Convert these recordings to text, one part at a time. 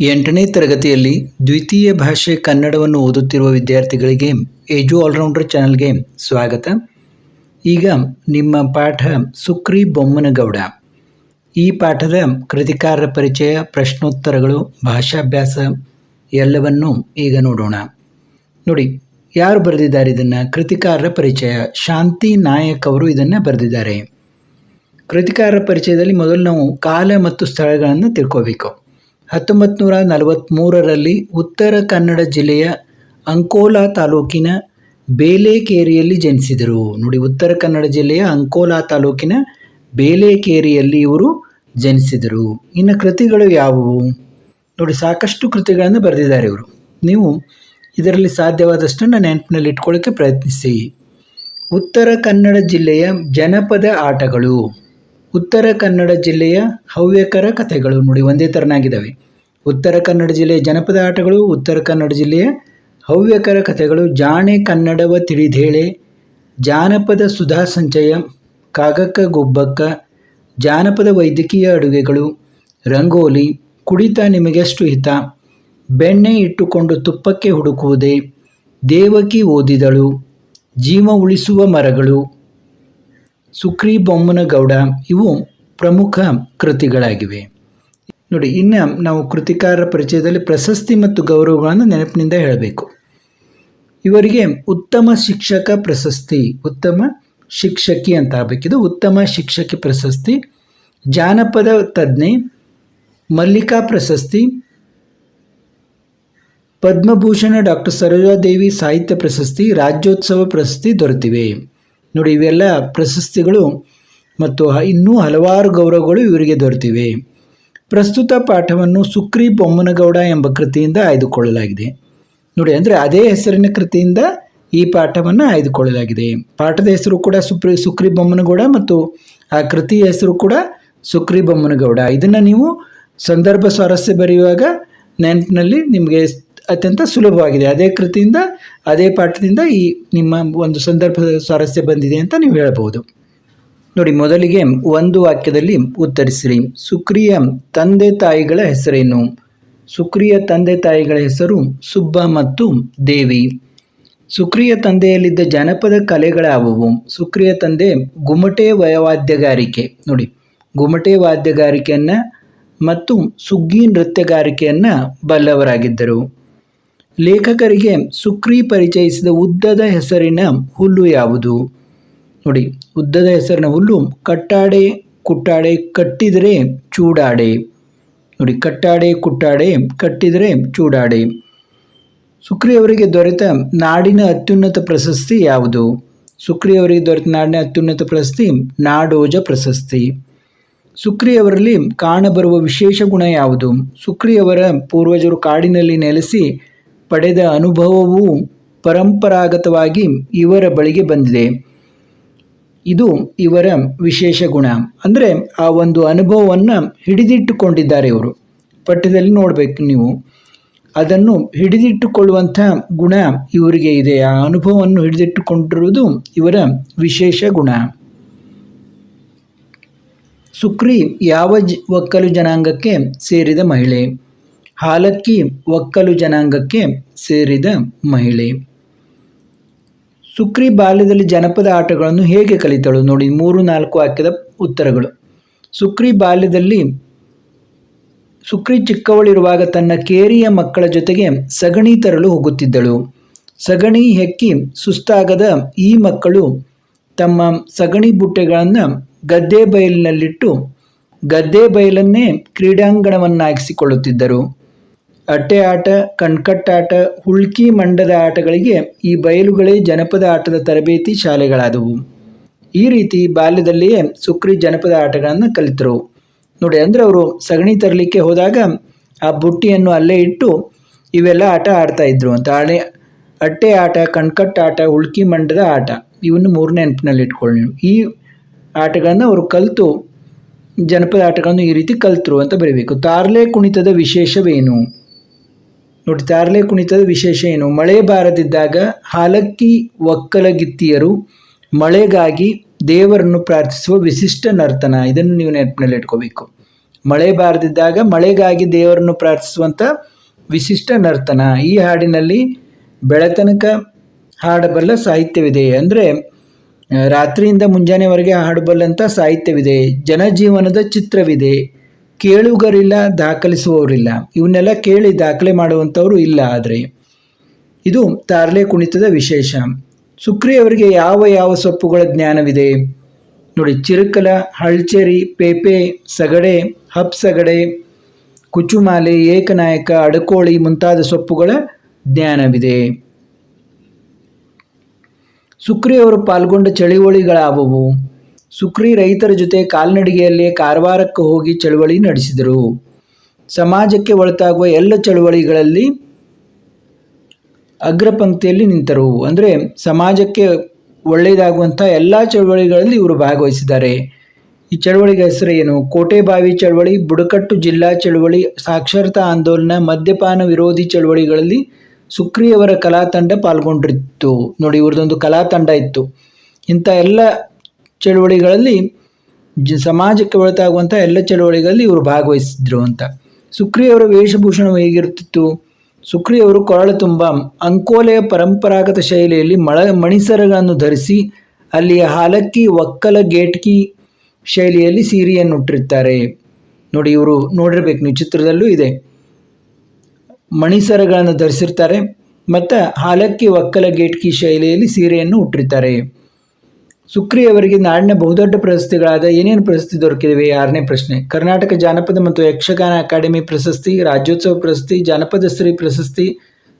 ಎಂಟನೇ ತರಗತಿಯಲ್ಲಿ ದ್ವಿತೀಯ ಭಾಷೆ ಕನ್ನಡವನ್ನು ಓದುತ್ತಿರುವ ವಿದ್ಯಾರ್ಥಿಗಳಿಗೆ ಏಜು ಆಲ್ರೌಂಡರ್ ಚಾನಲ್ಗೆ ಸ್ವಾಗತ. ಈಗ ನಿಮ್ಮ ಪಾಠ ಸುಕ್ರಿ ಬೊಮ್ಮನಗೌಡ. ಈ ಪಾಠದ ಕೃತಿಕಾರರ ಪರಿಚಯ, ಪ್ರಶ್ನೋತ್ತರಗಳು, ಭಾಷಾಭ್ಯಾಸ ಎಲ್ಲವನ್ನು ಈಗ ನೋಡೋಣ. ನೋಡಿ, ಯಾರು ಬರೆದಿದ್ದಾರೆ ಇದನ್ನು? ಕೃತಿಕಾರರ ಪರಿಚಯ, ಶಾಂತಿ ನಾಯಕ್ ಅವರು ಇದನ್ನು ಬರೆದಿದ್ದಾರೆ. ಕೃತಿಕಾರರ ಪರಿಚಯದಲ್ಲಿ ಮೊದಲು ನಾವು ಕಾಲ ಮತ್ತು ಸ್ಥಳಗಳನ್ನು ತಿಳ್ಕೋಬೇಕು. ಹತ್ತೊಂಬತ್ತು ನೂರ ಉತ್ತರ ಕನ್ನಡ ಜಿಲ್ಲೆಯ ಅಂಕೋಲಾ ತಾಲೂಕಿನ ಬೇಲೇಕೇರಿಯಲ್ಲಿ ಜನಿಸಿದರು. ನೋಡಿ, ಉತ್ತರ ಕನ್ನಡ ಜಿಲ್ಲೆಯ ಅಂಕೋಲಾ ತಾಲೂಕಿನ ಬೇಲೇಕೇರಿಯಲ್ಲಿ ಇವರು ಜನಿಸಿದರು. ಇನ್ನು ಕೃತಿಗಳು ಯಾವುವು? ನೋಡಿ, ಸಾಕಷ್ಟು ಕೃತಿಗಳನ್ನು ಬರೆದಿದ್ದಾರೆ ಇವರು. ನೀವು ಇದರಲ್ಲಿ ಸಾಧ್ಯವಾದಷ್ಟನ್ನು ನೆನಪಿನಲ್ಲಿ ಇಟ್ಕೊಳ್ಳೋಕ್ಕೆ ಪ್ರಯತ್ನಿಸಿ. ಉತ್ತರ ಕನ್ನಡ ಜಿಲ್ಲೆಯ ಜನಪದ ಆಟಗಳು. ಉತ್ತರ ಕನ್ನಡ ಜಿಲ್ಲೆಯ ಹವ್ಯಕರ ಕಥೆಗಳು ನೋಡಿ ಒಂದೇ ಥರನಾಗಿದ್ದಾವೆ ಉತ್ತರ ಕನ್ನಡ ಜಿಲ್ಲೆಯ ಜನಪದ ಆಟಗಳು, ಉತ್ತರ ಕನ್ನಡ ಜಿಲ್ಲೆಯ ಹವ್ಯಕರ ಕಥೆಗಳು, ಜಾಣೆ ಕನ್ನಡವ ತಿಳಿದೇಳೆ, ಜಾನಪದ ಸುಧಾ ಸಂಚಯ, ಕಾಗಕ್ಕ ಗುಬ್ಬಕ್ಕ, ಜಾನಪದ ವೈದ್ಯಕೀಯ ಅಡುಗೆಗಳು, ರಂಗೋಲಿ, ಕುಡಿತ ನಿಮಗೆಷ್ಟು ಹಿತ, ಬೆಣ್ಣೆ ಇಟ್ಟುಕೊಂಡು ತುಪ್ಪಕ್ಕೆ ಹುಡುಕುವುದೇ, ದೇವಕಿ ಓದಿದಳು, ಜೀವ ಉಳಿಸುವ ಮರಗಳು ಸುಕ್ರಿ ಬೊಮ್ಮನಗೌಡ ಇವು ಪ್ರಮುಖ ಕೃತಿಗಳಾಗಿವೆ. ನೋಡಿ, ಇನ್ನು ನಾವು ಕೃತಿಕಾರರ ಪರಿಚಯದಲ್ಲಿ ಪ್ರಶಸ್ತಿ ಮತ್ತು ಗೌರವಗಳನ್ನು ನೆನಪಿನಿಂದ ಹೇಳಬೇಕು. ಇವರಿಗೆ ಉತ್ತಮ ಶಿಕ್ಷಕ ಪ್ರಶಸ್ತಿ, ಉತ್ತಮ ಶಿಕ್ಷಕಿ ಅಂತ ಆಗಬೇಕಿದು ಉತ್ತಮ ಶಿಕ್ಷಕಿ ಪ್ರಶಸ್ತಿ, ಜಾನಪದ ತಜ್ಞೆ, ಮಲ್ಲಿಕಾ ಪ್ರಶಸ್ತಿ, ಪದ್ಮಭೂಷಣ ಡಾಕ್ಟರ್ ಸರೋಜಾದೇವಿ ಸಾಹಿತ್ಯ ಪ್ರಶಸ್ತಿ, ರಾಜ್ಯೋತ್ಸವ ಪ್ರಶಸ್ತಿ ದೊರೆತಿವೆ. ನೋಡಿ, ಇವೆಲ್ಲ ಪ್ರಶಸ್ತಿಗಳು ಮತ್ತು ಇನ್ನೂ ಹಲವಾರು ಗೌರವಗಳು ಇವರಿಗೆ ದೊರೆತಿವೆ. ಪ್ರಸ್ತುತ ಪಾಠವನ್ನು ಸುಕ್ರಿ ಬೊಮ್ಮನಗೌಡ ಎಂಬ ಕೃತಿಯಿಂದ ಆಯ್ದುಕೊಳ್ಳಲಾಗಿದೆ. ನೋಡಿ, ಅಂದರೆ ಅದೇ ಹೆಸರಿನ ಕೃತಿಯಿಂದ ಈ ಪಾಠವನ್ನು ಆಯ್ದುಕೊಳ್ಳಲಾಗಿದೆ. ಪಾಠದ ಹೆಸರು ಕೂಡ ಸುಪ್ರಿ ಸುಕ್ರಿ ಬೊಮ್ಮನಗೌಡ ಮತ್ತು ಆ ಕೃತಿಯ ಹೆಸರು ಕೂಡ ಸುಕ್ರಿ ಬೊಮ್ಮನಗೌಡ. ಇದನ್ನು ನೀವು ಸಂದರ್ಭ ಸ್ವಾರಸ್ಯ ಬರೆಯುವಾಗ ನೆನಪಿನಲ್ಲಿ ನಿಮಗೆ ಅತ್ಯಂತ ಸುಲಭವಾಗಿದೆ. ಅದೇ ಕೃತಿಯಿಂದ, ಅದೇ ಪಾಠದಿಂದ ಈ ನಿಮ್ಮ ಒಂದು ಸಂದರ್ಭ ಸ್ವಾರಸ್ಯ ಬಂದಿದೆ ಅಂತ ನೀವು ಹೇಳಬಹುದು. ನೋಡಿ, ಮೊದಲಿಗೆ ಒಂದು ವಾಕ್ಯದಲ್ಲಿ ಉತ್ತರಿಸಿರಿ. ಸುಕ್ರಿಯ ತಂದೆ ತಾಯಿಗಳ ಹೆಸರೇನು? ಸುಕ್ರಿಯ ತಂದೆ ತಾಯಿಗಳ ಹೆಸರು ಸುಬ್ಬ ಮತ್ತು ದೇವಿ. ಸುಕ್ರಿಯ ತಂದೆಯಲ್ಲಿದ್ದ ಜನಪದ ಕಲೆಗಳಾವುವು? ಸುಕ್ರಿಯ ತಂದೆ ಗುಮಟೆ ವಯವಾದ್ಯಗಾರಿಕೆ. ನೋಡಿ ಗುಮಟೆ ವಾದ್ಯಗಾರಿಕೆಯನ್ನು ಮತ್ತು ಸುಗ್ಗಿ ನೃತ್ಯಗಾರಿಕೆಯನ್ನು ಬಲ್ಲವರಾಗಿದ್ದರು. ಲೇಖಕರಿಗೆ ಸುಕ್ರಿ ಪರಿಚಯಿಸಿದ ಉದ್ದದ ಹೆಸರಿನ ಹುಲ್ಲು ಯಾವುದು? ನೋಡಿ, ಉದ್ದದ ಹೆಸರಿನ ಹುಲ್ಲು ಕಟ್ಟಾಡೆ, ಕುಟ್ಟಾಡೆ, ಕಟ್ಟಿದರೆ ಚೂಡಾಡೆ. ನೋಡಿ, ಕಟ್ಟಾಡೆ, ಕುಟ್ಟಾಡೆ, ಕಟ್ಟಿದರೆ ಚೂಡಾಡೆ. ಸುಕ್ರಿಯವರಿಗೆ ದೊರೆತ ನಾಡಿನ ಅತ್ಯುನ್ನತ ಪ್ರಶಸ್ತಿ ಯಾವುದು? ಸುಕ್ರಿಯವರಿಗೆ ದೊರೆತ ನಾಡಿನ ಅತ್ಯುನ್ನತ ಪ್ರಶಸ್ತಿ ನಾಡೋಜ ಪ್ರಶಸ್ತಿ. ಸುಕ್ರಿಯವರಲ್ಲಿ ಕಾಣಬರುವ ವಿಶೇಷ ಗುಣ ಯಾವುದು? ಸುಕ್ರಿಯವರ ಪೂರ್ವಜರು ಕಾಡಿನಲ್ಲಿ ನೆಲೆಸಿ ಪಡೆದ ಅನುಭವವು ಪರಂಪರಾಗತವಾಗಿ ಇವರ ಬಳಿಗೆ ಬಂದಿದೆ. ಇದು ಇವರ ವಿಶೇಷ ಗುಣ. ಅಂದರೆ ಆ ಒಂದು ಅನುಭವವನ್ನು ಹಿಡಿದಿಟ್ಟುಕೊಂಡಿದ್ದಾರೆ ಇವರು. ಪಠ್ಯದಲ್ಲಿ ನೋಡಬೇಕು ನೀವು. ಅದನ್ನು ಹಿಡಿದಿಟ್ಟುಕೊಳ್ಳುವಂಥ ಗುಣ ಇವರಿಗೆ ಇದೆ. ಆ ಅನುಭವವನ್ನು ಹಿಡಿದಿಟ್ಟುಕೊಂಡಿರುವುದು ಇವರ ವಿಶೇಷ ಗುಣ. ಸುಕ್ರಿ ಯಾವ ಜ, ಒಕ್ಕಲು ಜನಾಂಗಕ್ಕೆ ಸೇರಿದ ಮಹಿಳೆ. ಹಾಲಕ್ಕಿ ಒಕ್ಕಲು ಜನಾಂಗಕ್ಕೆ ಸೇರಿದ ಮಹಿಳೆ. ಸುಕ್ರಿ ಬಾಲ್ಯದಲ್ಲಿ ಜನಪದ ಆಟಗಳನ್ನು ಹೇಗೆ ಕಲಿತಳು? ನೋಡಿ, ಮೂರು, ನಾಲ್ಕು ವಾಕ್ಯದ ಉತ್ತರಗಳು. ಸುಕ್ರಿ ಬಾಲ್ಯದಲ್ಲಿ, ಸುಕ್ರಿ ಚಿಕ್ಕವಳಿರುವಾಗ ತನ್ನ ಕೇರಿಯ ಮಕ್ಕಳ ಜೊತೆಗೆ ಸಗಣಿ ತರಲು ಹೋಗುತ್ತಿದ್ದಳು. ಸಗಣಿ ಹೆಕ್ಕಿ ಸುಸ್ತಾಗದ ಈ ಮಕ್ಕಳು ತಮ್ಮ ಸಗಣಿ ಬುಟ್ಟೆಗಳನ್ನು ಗದ್ದೆ ಬಯಲಿನಲ್ಲಿಟ್ಟು ಗದ್ದೆ ಬಯಲನ್ನೇ ಕ್ರೀಡಾಂಗಣವನ್ನಾಗಿಸಿಕೊಳ್ಳುತ್ತಿದ್ದರು. ಅಟ್ಟೆ ಆಟ ಕಣ್ಕಟ್ಟಾಟ, ಹುಳ್ಕಿ ಮಂಡದ ಆಟಗಳಿಗೆ ಈ ಬಯಲುಗಳೇ ಜನಪದ ಆಟದ ತರಬೇತಿ ಶಾಲೆಗಳಾದವು. ಈ ರೀತಿ ಬಾಲ್ಯದಲ್ಲಿಯೇ ಸುಕ್ರಿ ಜನಪದ ಆಟಗಳನ್ನು ಕಲಿತರು. ನೋಡಿ, ಅಂದರೆ ಅವರು ಸಗಣಿ ತರಲಿಕ್ಕೆ ಹೋದಾಗ ಆ ಬುಟ್ಟಿಯನ್ನು ಅಲ್ಲೇ ಇಟ್ಟು ಇವೆಲ್ಲ ಆಟ ಆಡ್ತಾ ಇದ್ರು ಅಂತ. ಆಣೆ ಅಟ್ಟೆ ಆಟ ಕಣ್ಕಟ್ಟಾಟ ಹುಳ್ಕಿ ಮಂಡದ ಆಟ, ಇವನ್ನು ಮೂರನೇ ನೆನಪಿನಲ್ಲಿ ಇಟ್ಕೊಳ್ಳಿ ಈ ಆಟಗಳನ್ನು ಅವರು ಕಲಿತು ಜನಪದ ಆಟಗಳನ್ನು ಈ ರೀತಿ ಕಲಿತರು ಅಂತ ಬರೀಬೇಕು. ತಾರ್ಲೆ ಕುಣಿತದ ವಿಶೇಷವೇನು? ನೋಡಿ, ತಾರಲೆ ಕುಣಿತದ ವಿಶೇಷ ಏನು? ಮಳೆ ಬಾರದಿದ್ದಾಗ ಹಾಲಕ್ಕಿ ಒಕ್ಕಲಗಿತ್ತಿಯರು ಮಳೆಗಾಗಿ ದೇವರನ್ನು ಪ್ರಾರ್ಥಿಸುವ ವಿಶಿಷ್ಟ ನರ್ತನ. ಇದನ್ನು ನೀವು ನೆನಪಿನಲ್ಲಿ ಇಟ್ಕೋಬೇಕು. ಮಳೆ ಬಾರದಿದ್ದಾಗ ಮಳೆಗಾಗಿ ದೇವರನ್ನು ಪ್ರಾರ್ಥಿಸುವಂಥ ವಿಶಿಷ್ಟ ನರ್ತನ. ಈ ಹಾಡಿನಲ್ಲಿ ಬೆಳತನಕ ಹಾಡಬಲ್ಲ ಸಾಹಿತ್ಯವಿದೆ. ಅಂದರೆ, ರಾತ್ರಿಯಿಂದ ಮುಂಜಾನೆವರೆಗೆ ಹಾಡಬಲ್ಲಂಥ ಸಾಹಿತ್ಯವಿದೆ. ಜನಜೀವನದ ಚಿತ್ರವಿದೆ. ಕೇಳುಗರಿಲ್ಲ, ದಾಖಲಿಸುವವರಿಲ್ಲ. ಇವನ್ನೆಲ್ಲ ಕೇಳಿ ದಾಖಲೆ ಮಾಡುವಂಥವರು ಇಲ್ಲ ಆದರೆ. ಇದು ತಾರ್ಲೆ ಕುಣಿತದ ವಿಶೇಷ. ಸುಕ್ರಿ ಅವರಿಗೆ ಯಾವ ಯಾವ ಸೊಪ್ಪುಗಳ ಜ್ಞಾನವಿದೆ? ನೋಡಿ, ಚಿರುಕಲ, ಹಳ್ಚೇರಿ, ಪೇಪೆ, ಸಗಡೆ ಹಪ್ಸಗಡೆ ಕುಚುಮಾಲೆ, ಏಕನಾಯಕ, ಅಡಕೋಳಿ ಮುಂತಾದ ಸೊಪ್ಪುಗಳ ಜ್ಞಾನವಿದೆ. ಸುಕ್ರಿ ಅವರು ಪಾಲ್ಗೊಂಡ ಚಳುವಳಿಗಳಾವುವು? ಸುಕ್ರಿ ರೈತರ ಜೊತೆ ಕಾಲ್ನಡಿಗೆಯಲ್ಲಿ ಕಾರವಾರಕ್ಕೆ ಹೋಗಿ ಚಳುವಳಿ ನಡೆಸಿದರು. ಸಮಾಜಕ್ಕೆ ಒಳತಾಗುವ ಎಲ್ಲ ಚಳುವಳಿಗಳಲ್ಲಿ ಅಗ್ರಪಂಕ್ತಿಯಲ್ಲಿ ನಿಂತರು. ಅಂದರೆ ಸಮಾಜಕ್ಕೆ ಒಳ್ಳೆಯದಾಗುವಂಥ ಎಲ್ಲ ಚಳುವಳಿಗಳಲ್ಲಿ ಇವರು ಭಾಗವಹಿಸಿದ್ದಾರೆ. ಈ ಚಳವಳಿಗೆ ಹೆಸರು ಏನು? ಕೋಟೆಬಾವಿ ಚಳವಳಿ, ಬುಡಕಟ್ಟು ಜಿಲ್ಲಾ ಚಳವಳಿ, ಸಾಕ್ಷರತಾ ಆಂದೋಲನ, ಮದ್ಯಪಾನ ವಿರೋಧಿ ಚಳವಳಿಗಳಲ್ಲಿ ಸುಕ್ರಿಯವರ ಕಲಾ ತಂಡ ಪಾಲ್ಗೊಂಡಿತ್ತು. ನೋಡಿ, ಇವ್ರದ್ದೊಂದು ಕಲಾ ತಂಡ ಇತ್ತು. ಇಂಥ ಎಲ್ಲ ಚಳುವಳಿಗಳಲ್ಲಿ ಜ ಸಮಾಜಕ್ಕೆ ಒಳತಾಗುವಂಥ ಎಲ್ಲ ಚಳುವಳಿಗಳಲ್ಲಿ ಇವರು ಭಾಗವಹಿಸಿದ್ರು ಅಂತ. ಸುಕ್ರಿಯವರ ವೇಷಭೂಷಣ ಹೇಗಿರುತ್ತಿತ್ತು? ಸುಕ್ರಿಯವರು ಕೊರಳು ತುಂಬ ಅಂಕೋಲೆಯ ಪರಂಪರಾಗತ ಶೈಲಿಯಲ್ಲಿ ಮಳ ಮಣಿಸರಗಳನ್ನು ಧರಿಸಿ ಅಲ್ಲಿಯ ಹಾಲಕ್ಕಿ, ಒಕ್ಕಲ, ಗೇಟ್ಕಿ ಶೈಲಿಯಲ್ಲಿ ಸೀರೆಯನ್ನು ಉಟ್ಟಿರ್ತಾರೆ ನೋಡಿ, ಇವರು ನೋಡಿರ್ಬೇಕು, ನೀವು ಚಿತ್ರದಲ್ಲೂ ಇದೆ. ಮಣಿಸರಗಳನ್ನು ಧರಿಸಿರ್ತಾರೆ, ಮತ್ತು ಹಾಲಕ್ಕಿ, ಒಕ್ಕಲ, ಗೇಟ್ಕಿ ಶೈಲಿಯಲ್ಲಿ ಸೀರೆಯನ್ನು ಉಟ್ಟಿರ್ತಾರೆ. ಸುಕ್ರಿ ಅವರಿಗೆ ನಾಡಿನ ಬಹುದೊಡ್ಡ ಪ್ರಶಸ್ತಿಗಳಾದ ಏನೇನು ಪ್ರಶಸ್ತಿ ದೊರಕಿದಿವೆ? ಆರನೇ ಪ್ರಶ್ನೆ. ಕರ್ನಾಟಕ ಜಾನಪದ ಮತ್ತು ಯಕ್ಷಗಾನ ಅಕಾಡೆಮಿ ಪ್ರಶಸ್ತಿ, ರಾಜ್ಯೋತ್ಸವ ಪ್ರಶಸ್ತಿ, ಜಾನಪದ ಶ್ರೀ ಪ್ರಶಸ್ತಿ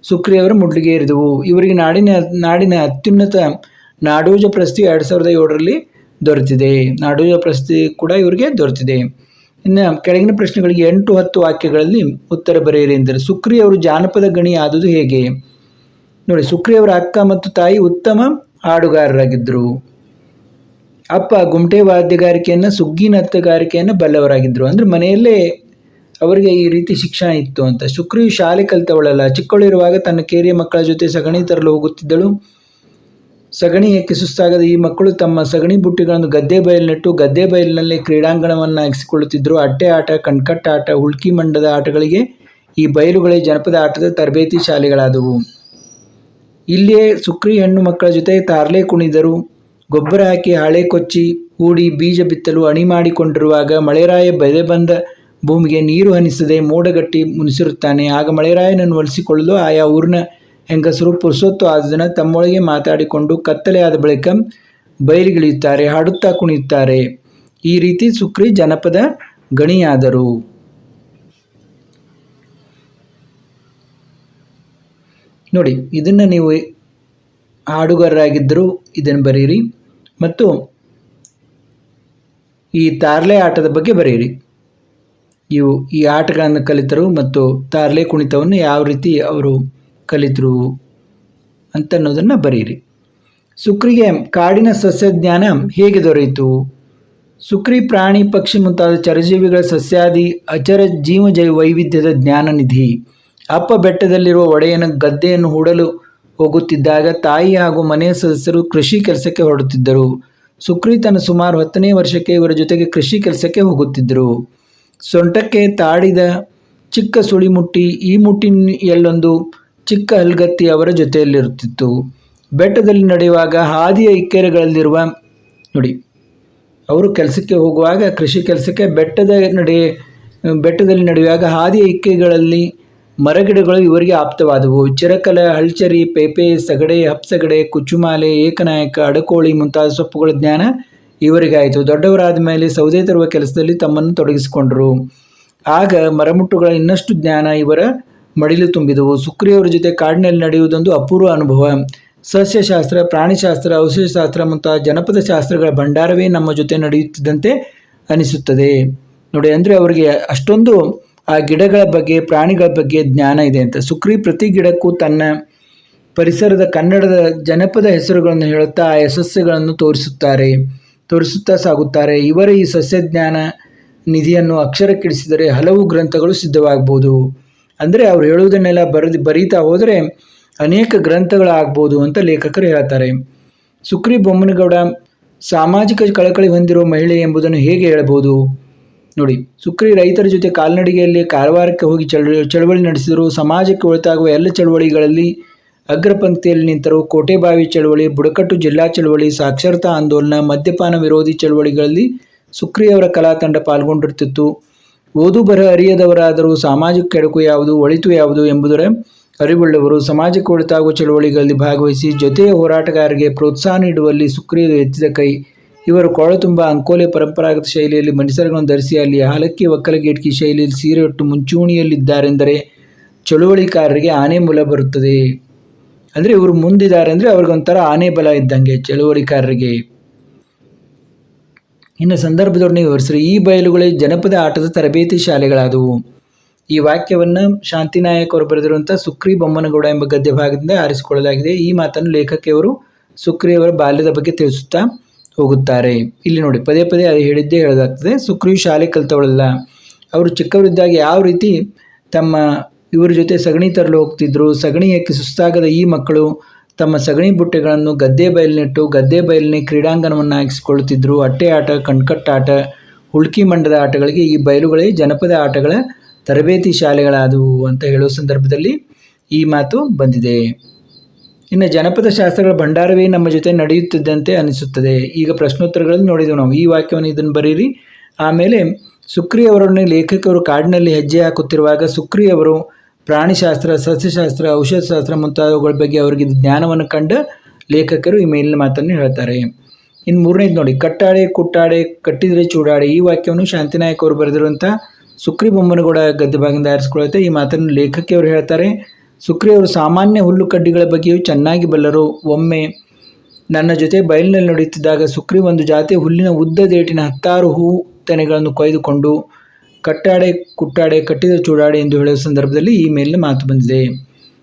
ಸುಕ್ರಿ ಅವರು ಮುಡ್ಲಿಗೆ ಏರಿದವು ಇವರಿಗೆ ನಾಡಿನ ನಾಡಿನ ಅತ್ಯುನ್ನತ ನಾಡೋಜ ಪ್ರಶಸ್ತಿ ಎರಡು ಸಾವಿರದ ಏಳರಲ್ಲಿ ದೊರೆತಿದೆ. ನಾಡೋಜ ಪ್ರಶಸ್ತಿ ಕೂಡ ಇವರಿಗೆ ದೊರೆತಿದೆ. ಇನ್ನು ಕೆಳಗಿನ ಪ್ರಶ್ನೆಗಳಿಗೆ ಎಂಟು ಹತ್ತು ವಾಕ್ಯಗಳಲ್ಲಿ ಉತ್ತರ ಬರೆಯಿರಿ ಎಂದರೆ ಸುಕ್ರಿ ಅವರು ಜಾನಪದ ಗಣಿ ಆದುದು ಹೇಗೆ? ನೋಡಿ ಸುಕ್ರಿ ಅವರ ಅಕ್ಕ ಮತ್ತು ತಾಯಿ ಉತ್ತಮ ಹಾಡುಗಾರರಾಗಿದ್ದರು. ಅಪ್ಪ ಗುಂಟೆ ವಾದ್ಯಗಾರಿಕೆಯನ್ನು ಸುಗ್ಗಿನ ನತ್ತಗಾರಿಕೆಯನ್ನು ಬಲ್ಲವರಾಗಿದ್ದರು ಅಂದರೆ ಮನೆಯಲ್ಲೇ ಅವರಿಗೆ ಈ ರೀತಿ ಶಿಕ್ಷಣ ಇತ್ತು ಅಂತ. ಶುಕ್ರಿಯು ಶಾಲೆ ಕಲಿತವಳಲ್ಲ. ಚಿಕ್ಕವಳಿರುವಾಗ ತನ್ನ ಕೇರಿಯ ಮಕ್ಕಳ ಜೊತೆ ಸಗಣಿ ತರಲು ಹೋಗುತ್ತಿದ್ದಳು. ಸಗಣಿ ಏಕೆ ಸುಸ್ತಾಗದ ಈ ಮಕ್ಕಳು ತಮ್ಮ ಸಗಣಿ ಬುಟ್ಟಿಗಳನ್ನು ಗದ್ದೆ ಬಯಲಿನಟ್ಟು ಗದ್ದೆ ಬಯಲಿನಲ್ಲಿ ಕ್ರೀಡಾಂಗಣವನ್ನು ಹಾಕಿಸಿಕೊಳ್ಳುತ್ತಿದ್ದರು ಅಟ್ಟೆ ಆಟ, ಕಣ್ಕಟ್ಟ ಆಟ ಹುಳ್ಕಿ ಮಂಡದ ಆಟಗಳಿಗೆ ಈ ಬಯಲುಗಳೇ ಜನಪದ ಆಟದ ತರಬೇತಿ ಶಾಲೆಗಳಾದವು. ಇಲ್ಲಿಯೇ ಸುಕ್ರಿ ಹೆಣ್ಣು ಮಕ್ಕಳ ಜೊತೆ ತಾರ್ಲೆ ಕುಣಿದರು. ಗೊಬ್ಬರ ಹಾಕಿ ಹಾಳೆ ಕೊಚ್ಚಿ ಹೂಡಿ ಬೀಜ ಬಿತ್ತಲು ಅಣಿ ಮಾಡಿಕೊಂಡಿರುವಾಗ ಮಳೆರಾಯ ಬೆದೆ ಬಂದ ಭೂಮಿಗೆ ನೀರು ಹನಿಸದೆ ಮೋಡಗಟ್ಟಿ ಮುನಿಸಿರುತ್ತಾನೆ. ಆಗ ಮಳೆರಾಯನನ್ನು ಒಲಿಸಿಕೊಳ್ಳಲು ಆಯಾ ಊರಿನ ಹೆಂಗಸರು ಪುರುಷೋತ್ತು ಆದ ದಿನ ತಮ್ಮೊಳಗೆ ಮಾತಾಡಿಕೊಂಡು ಕತ್ತಲೆಯಾದ ಬಳಿಕ ಬಯಲಿಗಿಳಿಯುತ್ತಾರೆ, ಹಾಡುತ್ತಾ ಕುಣಿಯುತ್ತಾರೆ. ಈ ರೀತಿ ಸುಕ್ರಿ ಜನಪದ ಗಣಿಯಾದರು. ನೋಡಿ, ಇದನ್ನು ನೀವು ಹಾಡುಗಾರರಾಗಿದ್ದರೂ ಇದನ್ನು ಬರೀರಿ ಮತ್ತು ಈ ತಾರ್ಲೆ ಆಟದ ಬಗ್ಗೆ ಬರೆಯಿರಿ. ಇವು ಈ ಆಟಗಳನ್ನು ಕಲಿತರು ಮತ್ತು ತಾರ್ಲೆ ಕುಣಿತವನ್ನು ಯಾವ ರೀತಿ ಅವರು ಕಲಿತರು ಅಂತ ಅನ್ನೋದನ್ನು ಬರೆಯಿರಿ. ಸುಕ್ರಿಗೆ ಕಾಡಿನ ಸಸ್ಯಜ್ಞಾನ ಹೇಗೆ ದೊರೆಯಿತು? ಸುಕ್ರಿ ಪ್ರಾಣಿ ಪಕ್ಷಿ ಮುಂತಾದ ಚರಜೀವಿಗಳ ಸಸ್ಯಾದಿ ಅಚರ ಜೀವ ಜೈ ವೈವಿಧ್ಯದ ಜ್ಞಾನ ನಿಧಿ ಅಪ್ಪ ಬೆಟ್ಟದಲ್ಲಿರುವ ಒಡೆಯನ ಗದ್ದೆಯನ್ನು ಹೂಡಲು ಹೋಗುತ್ತಿದ್ದಾಗ ತಾಯಿ ಹಾಗೂ ಮನೆಯ ಸದಸ್ಯರು ಕೃಷಿ ಕೆಲಸಕ್ಕೆ ಹೊರಡುತ್ತಿದ್ದರು. ಸುಕ್ರಿ ತನ್ನ ಸುಮಾರು ಹತ್ತನೇ ವರ್ಷಕ್ಕೆ ಇವರ ಜೊತೆಗೆ ಕೃಷಿ ಕೆಲಸಕ್ಕೆ ಹೋಗುತ್ತಿದ್ದರು. ಸೊಂಟಕ್ಕೆ ತಾಡಿದ ಚಿಕ್ಕ ಸುಳಿಮುಟ್ಟಿ ಈ ಮುಟ್ಟಿನಲ್ಲೊಂದು ಚಿಕ್ಕ ಹಲ್ಗತ್ತಿ ಅವರ ಜೊತೆಯಲ್ಲಿರುತ್ತಿತ್ತು. ಬೆಟ್ಟದಲ್ಲಿ ನಡೆಯುವಾಗ ಹಾದಿಯ ಇಕ್ಕೆರೆಗಳಲ್ಲಿರುವ, ನೋಡಿ, ಅವರು ಕೆಲಸಕ್ಕೆ ಹೋಗುವಾಗ ಕೃಷಿ ಕೆಲಸಕ್ಕೆ ಬೆಟ್ಟದ ನಡೆ, ಬೆಟ್ಟದಲ್ಲಿ ನಡೆಯುವಾಗ ಹಾದಿಯ ಇಕ್ಕೆಗಳಲ್ಲಿ ಮರಗಿಡಗಳು ಇವರಿಗೆ ಆಪ್ತವಾದವು. ಚಿರಕಲ ಹಳ್ಚರಿ ಪೇಪೆ, ಸಗಡೆ, ಹಪ್ಸಗಡೆ ಕುಚ್ಚುಮಾಲೆ ಏಕನಾಯಕ, ಅಡಕೋಳಿ ಮುಂತಾದ ಸೊಪ್ಪುಗಳ ಜ್ಞಾನ ಇವರಿಗಾಯಿತು. ದೊಡ್ಡವರಾದ ಮೇಲೆ ಸೌದೆ ತರುವ ಕೆಲಸದಲ್ಲಿ ತಮ್ಮನ್ನು ತೊಡಗಿಸಿಕೊಂಡರು. ಆಗ ಮರಮುಟ್ಟುಗಳ ಇನ್ನಷ್ಟು ಜ್ಞಾನ ಇವರ ಮಡಿಲು ತುಂಬಿದವು. ಸುಕ್ರಿಯವರ ಜೊತೆ ಕಾಡಿನಲ್ಲಿ ನಡೆಯುವುದೊಂದು ಅಪೂರ್ವ ಅನುಭವ. ಸಸ್ಯಶಾಸ್ತ್ರ, ಪ್ರಾಣಿಶಾಸ್ತ್ರ, ಔಷಧಶಾಸ್ತ್ರ ಮುಂತಾದ ಜನಪದ ಶಾಸ್ತ್ರಗಳ ಭಂಡಾರವೇ ನಮ್ಮ ಜೊತೆ ನಡೆಯುತ್ತಿದ್ದಂತೆ ಅನಿಸುತ್ತದೆ. ನೋಡಿ, ಅಂದರೆ ಅವರಿಗೆ ಅಷ್ಟೊಂದು ಆ ಗಿಡಗಳ ಬಗ್ಗೆ, ಪ್ರಾಣಿಗಳ ಬಗ್ಗೆ ಜ್ಞಾನ ಇದೆ ಅಂತ. ಸುಕ್ರಿ ಪ್ರತಿ ಗಿಡಕ್ಕೂ ತನ್ನ ಪರಿಸರದ ಕನ್ನಡದ ಜನಪದ ಹೆಸರುಗಳನ್ನು ಹೇಳುತ್ತಾ ಆ ಯಶಸ್ಸುಗಳನ್ನು ತೋರಿಸುತ್ತಾರೆ, ತೋರಿಸುತ್ತಾ ಸಾಗುತ್ತಾರೆ. ಇವರ ಈ ಸಸ್ಯಜ್ಞಾನ ನಿಧಿಯನ್ನು ಅಕ್ಷರಕ್ಕಿಡಿಸಿದರೆ ಹಲವು ಗ್ರಂಥಗಳು ಸಿದ್ಧವಾಗ್ಬೋದು ಅಂದರೆ ಅವ್ರು ಹೇಳುವುದನ್ನೆಲ್ಲ ಬರೆದು, ಬರೀತಾ ಹೋದರೆ ಅನೇಕ ಗ್ರಂಥಗಳಾಗ್ಬೋದು ಅಂತ ಲೇಖಕರು ಹೇಳ್ತಾರೆ. ಸುಕ್ರಿ ಬೊಮ್ಮನಗೌಡ ಸಾಮಾಜಿಕ ಕಳಕಳಿ ಹೊಂದಿರುವ ಮಹಿಳೆ ಎಂಬುದನ್ನು ಹೇಗೆ ಹೇಳಬಹುದು? ನೋಡಿ, ಸುಕ್ರಿ ರೈತರ ಜೊತೆ ಕಾಲ್ನಡಿಗೆಯಲ್ಲಿ ಕಾರವಾರಕ್ಕೆ ಹೋಗಿ ಚಳವಳಿ ಚಳವಳಿ ನಡೆಸಿದರು ಸಮಾಜಕ್ಕೆ ಒಳಿತಾಗುವ ಎಲ್ಲ ಚಳವಳಿಗಳಲ್ಲಿ ಅಗ್ರಪಂಕ್ತಿಯಲ್ಲಿ ನಿಂತರು ಕೋಟೆಬಾವಿ ಚಳವಳಿ, ಬುಡಕಟ್ಟು ಜಿಲ್ಲಾ ಚಳವಳಿ, ಸಾಕ್ಷರತಾ ಆಂದೋಲನ, ಮದ್ಯಪಾನ ವಿರೋಧಿ ಚಳವಳಿಗಳಲ್ಲಿ ಸುಕ್ರಿಯವರ ಕಲಾ ತಂಡ ಪಾಲ್ಗೊಂಡಿರ್ತಿತ್ತು ಓದು ಬರಹ ಅರಿಯದವರಾದರೂ ಸಾಮಾಜಿಕ ಕೆಡಕು ಯಾವುದು, ಒಳಿತು ಯಾವುದು ಎಂಬುದರ ಅರಿವುಳ್ಳವರು ಸಮಾಜಕ್ಕೆ ಒಳಿತಾಗುವ ಚಳವಳಿಗಳಲ್ಲಿ ಭಾಗವಹಿಸಿ ಜೊತೆಯ ಹೋರಾಟಗಾರರಿಗೆ ಪ್ರೋತ್ಸಾಹ ನೀಡುವಲ್ಲಿ ಸುಕ್ರಿಯರು ಎತ್ತಿದ ಕೈ. ಇವರು ಕೊಳ ತುಂಬ ಅಂಕೋಲೆ ಪರಂಪರಾಗತ ಶೈಲಿಯಲ್ಲಿ ಮಣಿಸರಗಳನ್ನು ಧರಿಸಿ ಅಲ್ಲಿ ಹಾಲಕ್ಕಿ ಒಕ್ಕಲಗೇಟ್ಕಿ ಶೈಲಿಯಲ್ಲಿ ಸೀರೆ ಉಟ್ಟು ಮುಂಚೂಣಿಯಲ್ಲಿದ್ದಾರೆಂದರೆ ಚಳುವಳಿಕಾರರಿಗೆ ಆನೆ ಮೂಲ ಬರುತ್ತದೆ. ಅಂದರೆ ಇವರು ಮುಂದಿದ್ದಾರೆ ಅಂದರೆ ಅವ್ರಿಗೊಂಥರ ಆನೆ ಬಲ ಇದ್ದಂಗೆ ಚಳುವಳಿಕಾರರಿಗೆ. ಇನ್ನು ಸಂದರ್ಭದೊಡನೆ ವಿವರಿಸಿದ್ರೆ ಈ ಬಯಲುಗಳೇ ಜನಪದ ಆಟದ ತರಬೇತಿ ಶಾಲೆಗಳಾದವು. ಈ ವಾಕ್ಯವನ್ನು ಶಾಂತಿನಾಯಕ್ ಅವರು ಬರೆದಿರುವಂಥ ಸುಕ್ರಿ ಬೊಮ್ಮನಗೌಡ ಎಂಬ ಗದ್ಯ ಭಾಗದಿಂದ ಆರಿಸಿಕೊಳ್ಳಲಾಗಿದೆ. ಈ ಮಾತನ್ನು ಲೇಖಕಿಯವರು ಸುಕ್ರಿಯವರ ಬಾಲ್ಯದ ಬಗ್ಗೆ ತಿಳಿಸುತ್ತಾ ಹೋಗುತ್ತಾರೆ. ಇಲ್ಲಿ ನೋಡಿ, ಪದೇ ಪದೇ ಅದು ಹೇಳಿದ್ದೇ ಹೇಳೋದಾಗ್ತದೆ ಸುಕ್ರಿಯು ಶಾಲೆ ಕಲಿತವಳಲ್ಲ. ಅವರು ಚಿಕ್ಕವರಿದ್ದಾಗ ಯಾವ ರೀತಿ ತಮ್ಮ ಇವರ ಜೊತೆ ಸಗಣಿ ತರಲು ಹೋಗ್ತಿದ್ರು, ಸಗಣಿ ಏಕೆ ಸುಸ್ತಾಗದ ಈ ಮಕ್ಕಳು, ತಮ್ಮ ಸಗಣಿ ಬುಟ್ಟೆಗಳನ್ನು ಗದ್ದೆ ಬಯಲಿನಿಟ್ಟು ಗದ್ದೆ ಬಯಲಿನ ಕ್ರೀಡಾಂಗಣವನ್ನು ಹಾಕಿಸಿಕೊಳ್ಳುತ್ತಿದ್ರು, ಅಟ್ಟೆ ಆಟ ಕಣ್ಕಟ್ಟಾಟ ಹುಳ್ಕಿ ಮಂಡದ ಆಟಗಳಿಗೆ, ಈ ಬಯಲುಗಳೇ ಜನಪದ ಆಟಗಳ ತರಬೇತಿ ಶಾಲೆಗಳಾದವು ಅಂತ ಹೇಳುವ ಸಂದರ್ಭದಲ್ಲಿ ಈ ಮಾತು ಬಂದಿದೆ. ಇನ್ನು ಜನಪದ ಶಾಸ್ತ್ರಗಳ ಭಂಡಾರವೇ ನಮ್ಮ ಜೊತೆ ನಡೆಯುತ್ತಿದ್ದಂತೆ ಅನಿಸುತ್ತದೆ. ಈಗ ಪ್ರಶ್ನೋತ್ತರಗಳನ್ನು ನೋಡಿದೆವು ನಾವು. ಈ ವಾಕ್ಯವನ್ನು ಇದನ್ನು ಬರೀರಿ. ಆಮೇಲೆ ಸುಕ್ರಿ ಅವರೊಡನೆ ಲೇಖಕರು ಕಾಡಿನಲ್ಲಿ ಹೆಜ್ಜೆ ಹಾಕುತ್ತಿರುವಾಗ ಸುಕ್ರಿ ಅವರು ಪ್ರಾಣಿಶಾಸ್ತ್ರ, ಸಸ್ಯಶಾಸ್ತ್ರ, ಔಷಧಶಾಸ್ತ್ರ ಮುಂತಾದವುಗಳ ಬಗ್ಗೆ ಅವರಿಗೆ ಜ್ಞಾನವನ್ನು ಕಂಡ ಲೇಖಕರು ಈ ಮೇಲಿನ ಮಾತನ್ನು ಹೇಳ್ತಾರೆ. ಇನ್ನು ಮೂರನೇದು ನೋಡಿ. ಕಟ್ಟಾಡೆ ಕುಟ್ಟಾಡೆ ಕಟ್ಟಿದರೆ ಚೂಡಾಡೆ ಈ ವಾಕ್ಯವನ್ನು ಶಾಂತಿನಾಯಕ್ ಅವರು ಬರೆದಿರುವಂಥ ಸುಕ್ರಿ ಬೊಮ್ಮನಗೌಡ ಗದ್ದೆ ಭಾಗದಿಂದ ಆರಿಸ್ಕೊಳ್ಳುತ್ತೆ. ಈ ಮಾತನ್ನು ಲೇಖಕಿಯವರು ಹೇಳ್ತಾರೆ. ಸುಕ್ರಿ ಅವರು ಸಾಮಾನ್ಯ ಹುಲ್ಲು ಕಡ್ಡಿಗಳ ಬಗ್ಗೆಯೂ ಚೆನ್ನಾಗಿ ಬಲ್ಲರು. ಒಮ್ಮೆ ನನ್ನ ಜೊತೆ ಬಯಲಿನಲ್ಲಿ ನಡೆಯುತ್ತಿದ್ದಾಗ ಸುಕ್ರಿ ಒಂದು ಜಾತಿ ಹುಲ್ಲಿನ ಉದ್ದ ದೇಟಿನ ಹತ್ತಾರು ಹೂ ತೆನೆಗಳನ್ನು ಕೊಯ್ದುಕೊಂಡು ಕಟ್ಟಾಡೆ, ಕುಟ್ಟಾಡೆ, ಕಟ್ಟಿದ ಚೂಡಾಡೆ ಎಂದು ಹೇಳುವ ಸಂದರ್ಭದಲ್ಲಿ ಈ ಮೇಲಿನ ಮಾತು ಬಂದಿದೆ.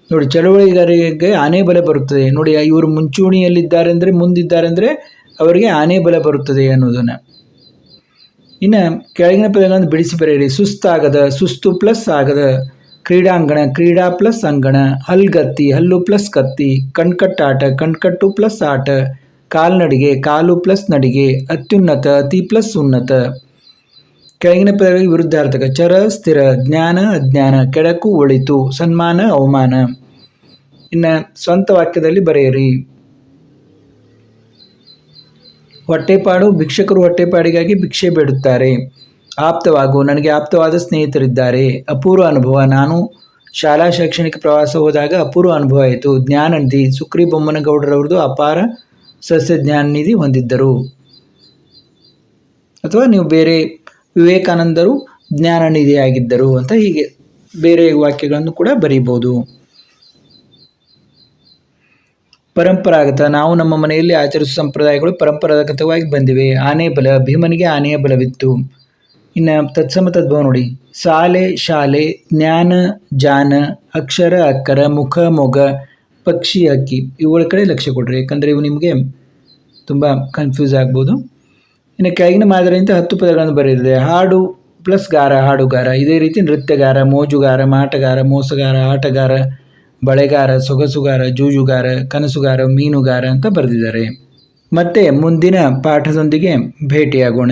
ನೋಡಿ ಚಳವಳಿಗಾರರಿಗೆ ಆನೆ ಬಲ ಬರುತ್ತದೆ. ನೋಡಿ, ಇವರು ಮುಂಚೂಣಿಯಲ್ಲಿದ್ದಾರೆ ಅಂದರೆ ಮುಂದಿದ್ದಾರೆ ಅಂದರೆ ಅವರಿಗೆ ಆನೆ ಬಲ ಬರುತ್ತದೆ ಅನ್ನೋದನ್ನು. ಇನ್ನು ಕೆಳಗಿನ ಪದಗಳನ್ನು ಬಿಡಿಸಿ ಬರೆಯಿರಿ. ಸುಸ್ತಾಗದ, ಸುಸ್ತು ಪ್ಲಸ್ ಆಗದ. ಕ್ರೀಡಾಂಗಣ ಕ್ರೀಡಾ ಪ್ಲಸ್ ಅಂಗಣ, ಹಲ್ಗತ್ತಿ, ಹಲ್ಲು ಪ್ಲಸ್ ಕತ್ತಿ, ಕಣ್ಕಟ್ಟಾಟ, ಕಣ್ಕಟ್ಟು ಪ್ಲಸ್ ಆಟ ಕಾಲ್ನಡಿಗೆ ಕಾಲು ಪ್ಲಸ್ ನಡಿಗೆ, ಅತ್ಯುನ್ನತ, ಅತಿ ಪ್ಲಸ್ ಉನ್ನತ. ಕೆಳಗಿನ ಪದಗಳಿಗೆ ವಿರುದ್ಧಾರ್ಥಕ, ಚರ, ಸ್ಥಿರ, ಜ್ಞಾನ, ಅಜ್ಞಾನ, ಕೆಡಕು, ಒಳಿತು, ಸನ್ಮಾನ, ಅವಮಾನ. ಇನ್ನು ಸ್ವಂತ ವಾಕ್ಯದಲ್ಲಿ ಬರೆಯಿರಿ. ಹೊಟ್ಟೆಪಾಡು, ಭಿಕ್ಷಕರು ಹೊಟ್ಟೆಪಾಡಿಗಾಗಿ ಭಿಕ್ಷೆ ಬೇಡುತ್ತಾರೆ. ಆಪ್ತವಾಗು, ನನಗೆ ಆಪ್ತವಾದ ಸ್ನೇಹಿತರಿದ್ದಾರೆ. ಅಪೂರ್ವ ಅನುಭವ. ನಾನು ಶಾಲಾ ಶೈಕ್ಷಣಿಕ ಪ್ರವಾಸ ಹೋದಾಗ ಅಪೂರ್ವ ಅನುಭವ ಆಯಿತು. ಜ್ಞಾನನಿಧಿ ಸುಕ್ರಿ ಬೊಮ್ಮನಗೌಡರವ್ರದ್ದು ಅಪಾರ ಸಸ್ಯ ಜ್ಞಾನ ನಿಧಿ ಹೊಂದಿದ್ದರು. ಅಥವಾ ನೀವು ಬೇರೆ ವಿವೇಕಾನಂದರು ಜ್ಞಾನ ನಿಧಿಯಾಗಿದ್ದರು ಅಂತ ಹೀಗೆ ಬೇರೆ ವಾಕ್ಯಗಳನ್ನು ಕೂಡ ಬರೀಬೋದು ಪರಂಪರಾಗತ. ನಾವು ನಮ್ಮ ಮನೆಯಲ್ಲಿ ಆಚರಿಸುವ ಸಂಪ್ರದಾಯಗಳು ಪರಂಪರಾಗತವಾಗಿ ಬಂದಿವೆ. ಆನೆ ಬಲ ಭೀಮನಿಗೆ ಆನೆಯ ಬಲವಿತ್ತು. ಇನ್ನು ತತ್ಸಮ ತದ್ಭವ ನೋಡಿ. ಸಾಲೆ ಶಾಲೆ, ಜ್ಞಾನ, ಜಾನ, ಅಕ್ಷರ, ಅಕ್ಕರ, ಮುಖ, ಮೊಗ, ಪಕ್ಷಿ ಹಕ್ಕಿ ಇವುಗಳ ಕಡೆ ಲಕ್ಷ್ಯ ಕೊಡ್ರಿ. ಯಾಕಂದರೆ ಇವು ನಿಮಗೆ ತುಂಬ ಕನ್ಫ್ಯೂಸ್ ಆಗ್ಬೋದು. ಇನ್ನು ಕೆಳಗಿನ ಮಾದರಿಯಿಂದ ಹತ್ತು ಪದಗಳನ್ನು ಬರೆದಿದೆ. ಹಾಡು ಪ್ಲಸ್ ಗಾರ, ಹಾಡುಗಾರ. ಇದೇ ರೀತಿ ನೃತ್ಯಗಾರ, ಮೋಜುಗಾರ, ಮಾಟಗಾರ, ಮೋಸಗಾರ, ಆಟಗಾರ, ಬಳೆಗಾರ, ಸೊಗಸುಗಾರ, ಜೂಜುಗಾರ, ಕನಸುಗಾರ, ಮೀನುಗಾರ ಅಂತ ಬರೆದಿದ್ದಾರೆ. ಮತ್ತೆ ಮುಂದಿನ ಪಾಠದೊಂದಿಗೆ ಭೇಟಿಯಾಗೋಣ.